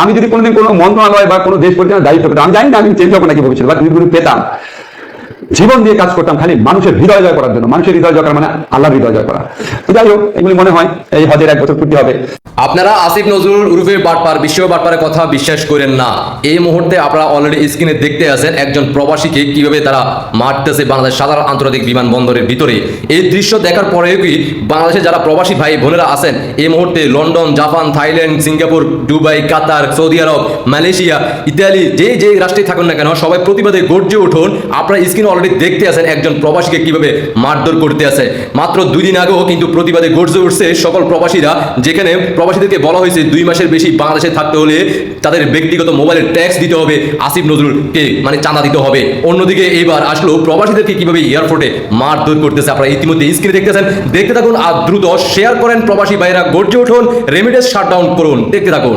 আমি যদি কোনোদিন কোনো মন্ত্রণালয় বা কোনো দেশ পরিচালনার দায়িত্ব পেতাম, আমি জানি না আমি চেঞ্জ হব নাকি ভবিষ্যতে বা তুমি পেতাম। জীবন দিয়ে কাজ করতাম খালি মানুষের হৃদয় জয় করার জন্য। মানুষের হৃদয় জয় করা মানে আল্লাহর হৃদয় জয় করা। যাই হোক, এগুলি মনে হয় এই হজের এক বছর পূর্তি হবে। আপনারা আসিফ নজরুল উরুফে বাটপার, বিশ্ব বাটপারের কথা বিশ্বাস করেন না। এই মুহূর্তে আপনারা অলরেডি স্ক্রিনে দেখতে আছেন একজন প্রবাসীকে কীভাবে তারা মারতেছে বাংলাদেশ সাধারণ আন্তর্জাতিক বিমানবন্দরের ভিতরে। এই দৃশ্য দেখার পরেও কি বাংলাদেশে যারা প্রবাসী ভাই বোনেরা আছেন, এই মুহূর্তে London, Japan, Thailand, Singapore, Dubai, Qatar, Saudi Arabia, Malaysia, Italy যে যে রাষ্ট্রে থাকুন না কেন, সবাই প্রতিবাদে গর্জে উঠুন। আপনারা স্ক্রিনে অলরেডি দেখতে আসেন একজন প্রবাসীকে কীভাবে মারধর করতে আছে মাত্র দুই দিন আগেও কিন্তু প্রতিবাদে গর্জে উঠছে সকল প্রবাসীরা যেখানে প্রবাসীদেরকে বলা হয়েছে দুই মাসের বেশি বাংলাদেশে থাকতে হলে তাদের ব্যক্তিগত মোবাইলের ট্যাক্স দিতে হবে আসিফ নজরুলকে মানে চাঁদা দিতে হবে অন্যদিকে এবার আসলো প্রবাসীদেরকে কীভাবে এয়ারপোর্টে মারধর করতেছে আপনারা ইতিমধ্যে স্ক্রিনে দেখতেছেন দেখতে থাকুন আর দ্রুত শেয়ার করেন প্রবাসী ভাইরা গর্জে উঠুন রেমিডেন্স শাটডাউন করুন দেখতে থাকুন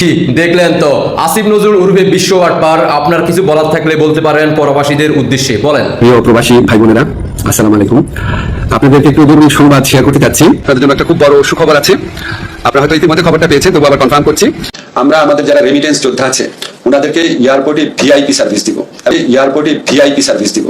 কি? দেখলেন তো, আসিফ নজরুল উর্ফে বিশ্ব আটপার আপনার কিছু বলার থাকলে বলতে পারেন প্রবাসীদের উদ্দেশ্যে। বলেন। প্রিয় প্রবাসী ভাই বোনেরা আসসালামু আলাইকুম। আপনাদেরকে একটু জরুরি সংবাদ শেয়ার করতে চাচ্ছি তাদের জন্য একটা খুব বড় সুখবর আছে। আপনারা হয়তো ইতিমধ্যে খবরটা পেয়েছেন, তবু আবার কনফার্ম করছি। আমরা আমাদের যারা রেমিটেন্স যোদ্ধা আছে, ওনাদেরকে এয়ারপোর্টে ভিআইপি সার্ভিস দিব। এয়ারপোর্টে ভিআইপি সার্ভিস দিব।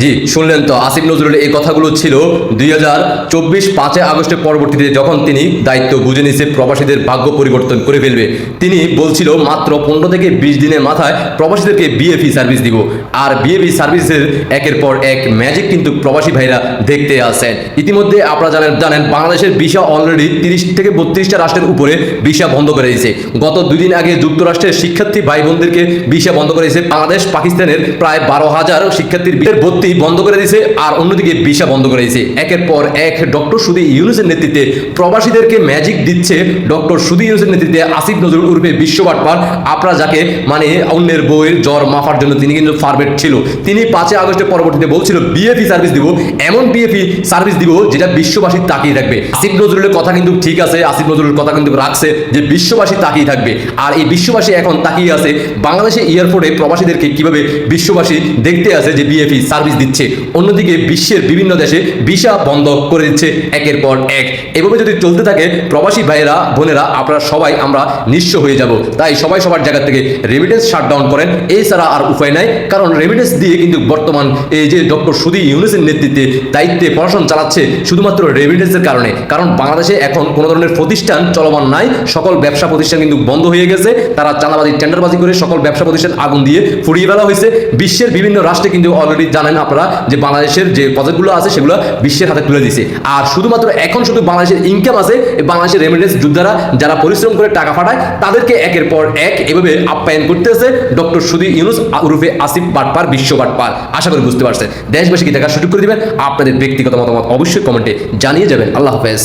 জি, শুনলেন তো, আসিফ নজরুলের এই কথাগুলো ছিল দুই হাজার চব্বিশ পাঁচই আগস্টের পরবর্তীতে যখন তিনি দায়িত্ব বুঝে নিছে, প্রবাসীদের ভাগ্য পরিবর্তন করে ফেলবে। তিনি বলছিল, মাত্র পনেরো থেকে বিশ দিনের মাথায় প্রবাসীদেরকে বিএফি সার্ভিস দিব। আর বিএফি সার্ভিসের একের পর এক ম্যাজিক কিন্তু প্রবাসী ভাইরা দেখতে আসেন। ইতিমধ্যে আপনারা জানেন জানেন, বাংলাদেশের ভিসা অলরেডি তিরিশ থেকে বত্রিশটা রাষ্ট্রের উপরে ভিসা বন্ধ করে দিয়েছে। গত দুদিন আগে যুক্তরাষ্ট্রের শিক্ষার্থী ভাই বোনদেরকে ভিসা বন্ধ করে দিয়েছে। বাংলাদেশ, পাকিস্তানের প্রায় বারো হাজার শিক্ষার্থীর ভর্তি বন্ধ করে দিয়েছে, আর অন্যদিকে ভিসা বন্ধ করে দিয়েছে। একের পর এক ডক্টর সুদী ইউনুসের নেতৃত্বে প্রবাসীদেরকে ম্যাজিক দিচ্ছে ডক্টর সুদী ইউনুসের নেতৃত্বে আসিফ নজরুল উর্ফে বিশ্ববাটপার। আপনারা যাকে মানে অন্যের বইয়ের জ্বর মাফার জন্য তিনি কিন্তু ফার্মেট ছিল। তিনি পাঁচই আগস্টের পরবর্তীতে বলছিল বিএফি সার্ভিস দিব, এমন বিএফি সার্ভিস দিব যেটা বিশ্ববাসী তাকিয়ে থাকবে। আসিফ নজরুলের কথা কিন্তু ঠিক আছে, আসিফ নজরুলের কথা কিন্তু রাখছে যে বিশ্ববাসী তাকিয়ে থাকবে। আর এই বিশ্ববাসী এখন তাকিয়ে আছে বাংলাদেশে এয়ারপোর্টে প্রবাসীদেরকে কীভাবে বিশ্ববাসী দেখতে আছে যে বিএফি সার্ভিস দিচ্ছে। অন্যদিকে বিশ্বের বিভিন্ন দেশে ভিসা বন্ধ করে দিচ্ছে একের পর এক। এভাবে যদি চলতে থাকে, প্রবাসী ভাইয়েরা, বোনেরা, আপনারা সবাই আমরা নিঃস্ব হয়ে যাব। তাই সবাই সবার জায়গা থেকে রেমিটেন্স শাটডাউন করেন। এছাড়া আর উপায় নাই। কারণ রেমিটেন্স দিয়ে কিন্তু বর্তমান এই যে ডক্টর সুদী ইউনুসের নেতৃত্বে দায়িত্বে পড়াশোনা চালাচ্ছে শুধুমাত্র রেমিটেন্সের কারণে। কারণ বাংলাদেশে এখন কোনো ধরনের প্রতিষ্ঠান চলমান নাই। সকল ব্যবসা প্রতিষ্ঠান কিন্তু বন্ধ হয়ে গেছে। তারা চাঁদাবাজি, টেন্ডারবাজি করে সকল ব্যবসা প্রতিষ্ঠান আগুন দিয়ে ফুরিয়ে ফেলা হয়েছে। বিশ্বের বিভিন্ন রাষ্ট্রে কিন্তু অলরেডি জানেন আপনারা যে বাংলাদেশের যে প্রজেক্টগুলো আছে সেগুলো বিশ্বের হাতে তুলে দিছে আর শুধুমাত্র এখন শুধু বাংলাদেশের ইনকাম আছে বাংলাদেশের রেমিটেন্স যোদ্ধারা যারা পরিশ্রম করে টাকা পাঠায়, তাদেরকে একের পর এক এভাবে আপ্যায়ন করতেছে ডক্টর সুদী ইউনুস উরুফে আসিফ বাটপার বিশ্ব বাটপার। আশা করি বুঝতে পারছেন। দেশবাসীকে দেখার সুযোগ করে দেবেন? আপনাদের ব্যক্তিগত মতামত অবশ্যই কমেন্টে জানিয়ে যাবেন। আল্লাহ হাফেজ।